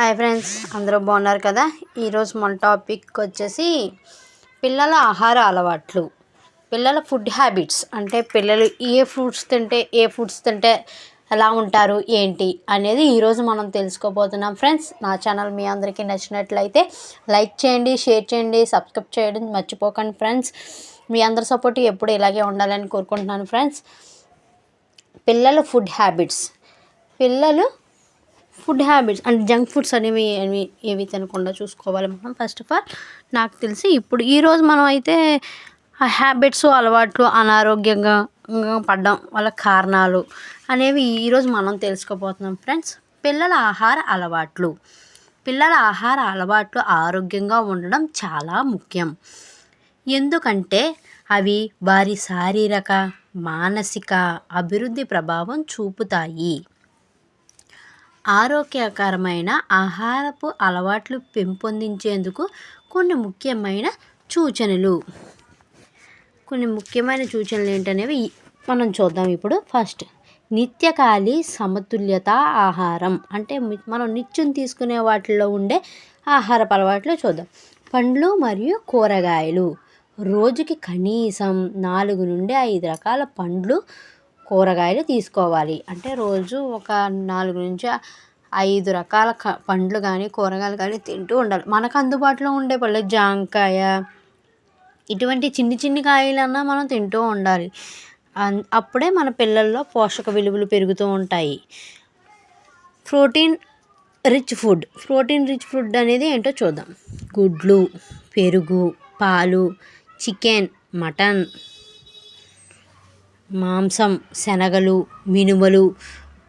Hi friends అందరూ బాగున్నారు కదా? ఈరోజు మన టాపిక్ వచ్చేసి పిల్లల ఆహార అలవాట్లు. పిల్లల ఫుడ్ హ్యాబిట్స్ అంటే పిల్లలు ఏ ఫ్రూట్స్ తింటే ఏ ఫుడ్స్ తింటే ఎలా ఉంటారు ఏంటి అనేది ఈరోజు మనం తెలుసుకోబోతున్నాం. ఫ్రెండ్స్ నా ఛానల్ మీ అందరికీ నచ్చినట్లయితే లైక్ చేయండి షేర్ చేయండి సబ్స్క్రైబ్ చేయడం మర్చిపోకండి ఫ్రెండ్స్. మీ అందరి సపోర్ట్ ఎప్పుడు ఇలాగే ఉండాలని కోరుకుంటున్నాను ఫ్రెండ్స్. పిల్లల ఫుడ్ హ్యాబిట్స్. పిల్లలు food habits and junk foods అనేవి ఏవి ఏవి తినకుండా చూసుకోవాలి మనం ఫస్ట్ ఆఫ్ ఆల్ నాకు తెలిసి ఇప్పుడు ఈరోజు మనం అయితే ఆ హ్యాబిట్స్ అలవాట్లు అనారోగ్యంగా పడడం వాళ్ళ కారణాలు అనేవి ఈరోజు మనం తెలుసుకోబోతున్నాం ఫ్రెండ్స్ పిల్లల ఆహార అలవాట్లు. పిల్లల ఆహార అలవాట్లు ఆరోగ్యంగా ఉండడం చాలా ముఖ్యం. ఎందుకంటే అవి వారి శారీరక మానసిక అభివృద్ధి ప్రభావం చూపుతాయి. ఆరోగ్యకరమైన ఆహారపు అలవాట్లు పెంపొందించేందుకు కొన్ని ముఖ్యమైన సూచనలు. కొన్ని ముఖ్యమైన సూచనలు ఏంటనేవి మనం చూద్దాం ఇప్పుడు. ఫస్ట్ నిత్యకాలి సమతుల్యత ఆహారం. అంటే మనం నిత్యం తీసుకునే వాటిల్లో ఉండే ఆహారపు అలవాట్లు చూద్దాం. పండ్లు మరియు కూరగాయలు. రోజుకి కనీసం నాలుగు నుండి ఐదు రకాల పండ్లు కూరగాయలు తీసుకోవాలి. అంటే రోజు ఒక నాలుగు నుంచి ఐదు రకాల క పండ్లు కానీ కూరగాయలు కానీ తింటూ ఉండాలి. మనకు అందుబాటులో ఉండే పళ్ళు జాంకాయ ఇటువంటి చిన్ని చిన్ని కాయలన్నా మనం తింటూ ఉండాలి. అప్పుడే మన పిల్లల్లో పోషక విలువలు పెరుగుతూ ఉంటాయి. Protein rich food protein rich food అనేది ఏంటో చూద్దాం. గుడ్లు పెరుగు పాలు చికెన్ మటన్ మాంసం శనగలు మినుములు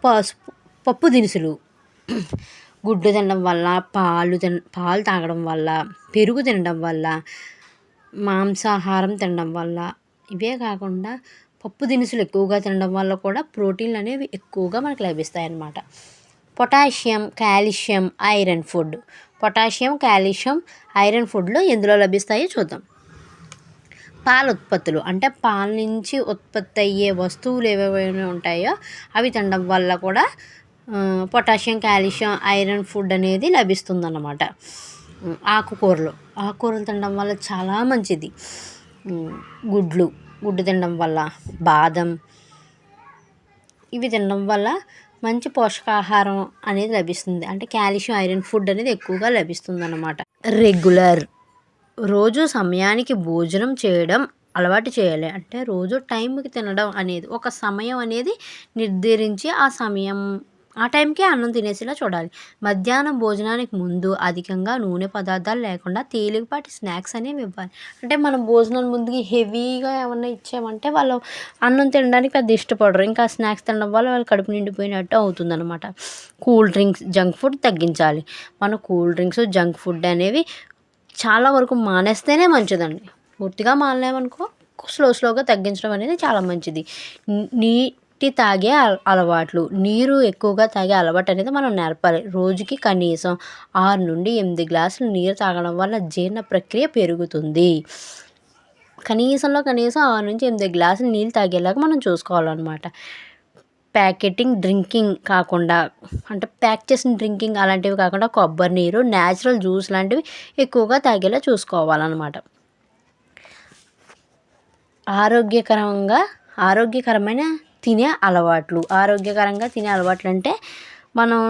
పసుపు పప్పు దినుసులు. గుడ్డు తినడం వల్ల పాలు తిన పాలు తాగడం వల్ల పెరుగు తినడం వల్ల మాంసాహారం తినడం వల్ల ఇవే కాకుండా పప్పు దినుసులు ఎక్కువగా తినడం వల్ల కూడా ప్రోటీన్లు అనేవి ఎక్కువగా మనకు లభిస్తాయి అన్నమాట potassium calcium iron food. Potassium calcium iron ఫుడ్లో ఎందులో లభిస్తాయో చూద్దాం. పాల ఉత్పత్తులు. అంటే పాల నుంచి ఉత్పత్తి అయ్యే వస్తువులు ఏవేవైనా ఉంటాయో అవి తినడం వల్ల కూడా పొటాషియం కాల్షియం ఐరన్ ఫుడ్ అనేది లభిస్తుందన్నమాట. ఆకుకూరలు. ఆకుకూరలు తినడం వల్ల చాలా మంచిది. గుడ్లు. గుడ్డు తినడం వల్ల బాదం. ఇవి తినడం వల్ల మంచి పోషకాహారం అనేది లభిస్తుంది. అంటే కాల్షియం ఐరన్ ఫుడ్ అనేది ఎక్కువగా లభిస్తుంది అన్నమాట రెగ్యులర్. రోజు సమయానికి భోజనం చేయడం అలవాటు చేయాలి. అంటే రోజు టైంకి తినడం అనేది ఒక సమయం అనేది నిర్ధారించి ఆ సమయం ఆ టైంకే అన్నం తినేసేలా చూడాలి. మధ్యాహ్నం భోజనానికి ముందు అధికంగా నూనె పదార్థాలు లేకుండా తేలికపాటి స్నాక్స్ అనేవి ఇవ్వాలి. అంటే మనం భోజనం ముందుకి హెవీగా ఏమన్నా ఇచ్చామంటే వాళ్ళు అన్నం తినడానికి పెద్ద ఇష్టపడరు. ఇంకా స్నాక్స్ తినడం వల్ల వాళ్ళు కడుపు నిండిపోయినట్టు అవుతుందన్నమాట. కూల్ డ్రింక్స్ జంక్ ఫుడ్ తగ్గించాలి. మన కూల్ డ్రింక్స్ జంక్ ఫుడ్ అనేవి చాలా వరకు మానేస్తేనే మంచిదండి. పూర్తిగా మానలేమనుకో స్లో స్లోగా తగ్గించడం అనేది చాలా మంచిది. నీ నీటి తాగే అలవాట్లు. నీరు ఎక్కువగా తాగే అలవాటు అనేది మనం నేర్పాలి. రోజుకి కనీసం ఆరు నుండి ఎనిమిది గ్లాసులు నీరు తాగడం వల్ల జీర్ణ ప్రక్రియ పెరుగుతుంది. కనీసంలో కనీసం ఆరు నుంచి ఎనిమిది గ్లాసులు నీళ్ళు తాగేలాగా మనం చూసుకోవాలన్నమాట. ప్యాకెటింగ్ డ్రింకింగ్ కాకుండా అంటే ప్యాక్ చేసిన డ్రింకింగ్ అలాంటివి కాకుండా కొబ్బరి నీరు న్యాచురల్ జ్యూస్ లాంటివి ఎక్కువగా తాగేలా చూసుకోవాలన్నమాట. ఆరోగ్యకరంగా ఆరోగ్యకరమైన తినే అలవాట్లు ఆరోగ్యకరంగా తినే అలవాట్లు అంటే మనం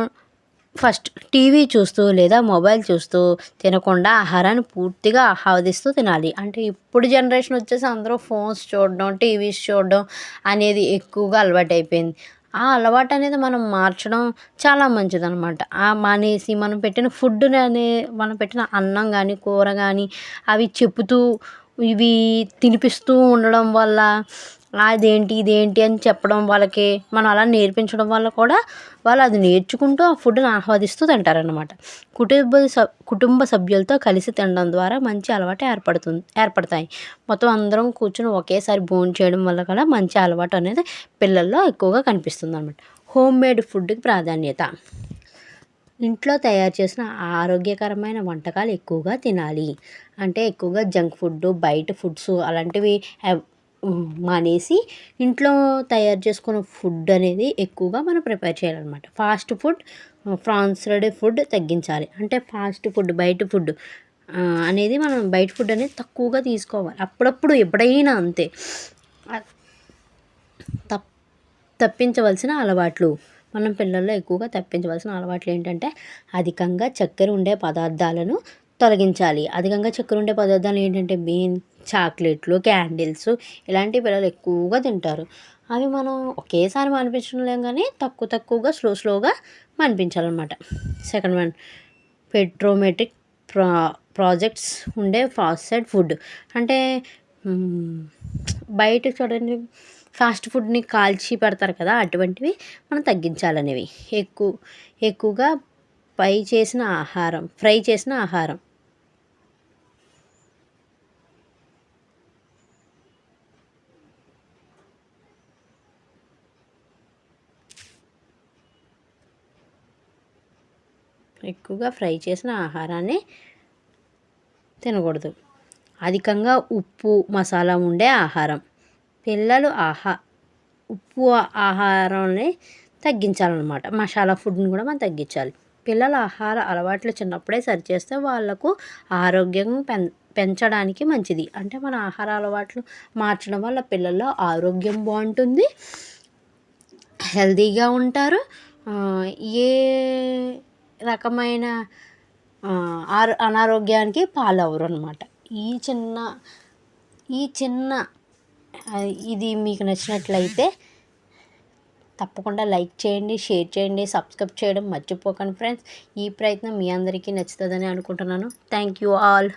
ఫస్ట్ టీవీ చూస్తూ లేదా మొబైల్ చూస్తూ తినకుండా ఆహారాన్ని పూర్తిగా ఆహ్వాదిస్తూ తినాలి. అంటే ఇప్పుడు జనరేషన్ వచ్చేసి అందరూ ఫోన్స్ చూడడం టీవీస్ చూడడం అనేది ఎక్కువగా అలవాటు అయిపోయింది ఆ అలవాటు అనేది మనం మార్చడం చాలా మంచిదన్నమాట ఆ మానేసి మనం పెట్టిన ఫుడ్ అనే మనం పెట్టిన అన్నం కానీ కూర కానీ అవి చెప్పుతూ ఇవి తినిపిస్తూ ఉండడం వల్ల అదేంటి ఇదేంటి అని చెప్పడం వాళ్ళకి మనం అలా నేర్పించడం వల్ల కూడా వాళ్ళు అది నేర్చుకుంటూ ఆ ఫుడ్ని ఆస్వాదిస్తూ తింటారనమాట కుటుంబ కుటుంబ సభ్యులతో కలిసి తినడం ద్వారా మంచి అలవాటు ఏర్పడుతుంది ఏర్పడతాయి. మొత్తం అందరం కూర్చొని ఒకేసారి భోజనం చేయడం వల్ల కూడా మంచి అలవాటు అనేది పిల్లల్లో ఎక్కువగా కనిపిస్తుంది అనమాట హోమ్ మేడ్ ఫుడ్కి ప్రాధాన్యత. ఇంట్లో తయారు చేసిన ఆరోగ్యకరమైన వంటకాలు ఎక్కువగా తినాలి. అంటే ఎక్కువగా జంక్ ఫుడ్ బయట ఫుడ్స్ అలాంటివి మానేసి ఇంట్లో తయారు చేసుకున్న ఫుడ్ అనేది ఎక్కువగా మనం ప్రిపేర్ చేయాలన్నమాట. ఫాస్ట్ ఫుడ్ ఫ్రాన్స్డ్ ఫుడ్ తగ్గించాలి. అంటే ఫాస్ట్ ఫుడ్ బయట ఫుడ్ అనేది మనం బయట ఫుడ్ అనేది తక్కువగా తీసుకోవాలి. అప్పుడప్పుడు ఎప్పుడైనా అంతే. తప్ తప్పించవలసిన అలవాట్లు మనం పిల్లల్లో ఎక్కువగా తప్పించవలసిన అలవాట్లు ఏంటంటే అధికంగా చక్కెర ఉండే పదార్థాలను తొలగించాలి. అధికంగా చక్కెర ఉండే పదార్థాలు ఏంటంటే బీన్ చాక్లెట్లు క్యాండిల్స్ ఇలాంటి పిల్లలు ఎక్కువగా తింటారు. అవి మనం ఒకేసారి మానిపించలేం కానీ తక్కువ తక్కువగా స్లో స్లోగా మానిపించాలన్నమాట. సెకండ్ వన్ పెట్రోమెట్రిక్ ప్రా ప్రాజెక్ట్స్ ఉండే ఫాస్ట్ ఫుడ్. అంటే బయట చూడండి ఫాస్ట్ ఫుడ్ని కాల్చి పెడతారు కదా అటువంటివి మనం తగ్గించాలనేవి. ఎక్కువ ఎక్కువగా ఫ్రై చేసిన ఆహారం ఫ్రై చేసిన ఆహారం. ఎక్కువగా ఫ్రై చేసిన ఆహారాన్ని తినకూడదు. అధికంగా ఉప్పు మసాలా ఉండే ఆహారం. పిల్లలు ఆహా ఉప్పు ఆహారాన్ని తగ్గించాలన్నమాట. మసాలా ఫుడ్ని కూడా మనం తగ్గించాలి. పిల్లల ఆహార అలవాట్లు చిన్నప్పుడే సరిచేస్తే వాళ్ళకు ఆరోగ్యం పెం పెంచడానికి మంచిది. అంటే మన ఆహార అలవాట్లు మార్చడం వల్ల పిల్లల్లో ఆరోగ్యం బాగుంటుంది హెల్తీగా ఉంటారు. ఏ రకమైన ఆరో అనారోగ్యానికి పాలవరు అనమాట ఈ చిన్న ఈ చిన్న ఇది మీకు నచ్చినట్లయితే తప్పకుండా లైక్ చేయండి షేర్ చేయండి సబ్స్క్రైబ్ చేయడం మర్చిపోకండి ఫ్రెండ్స్. ఈ ప్రయత్నం మీ అందరికీ నచ్చుతుందని అనుకుంటున్నాను. Thank you all.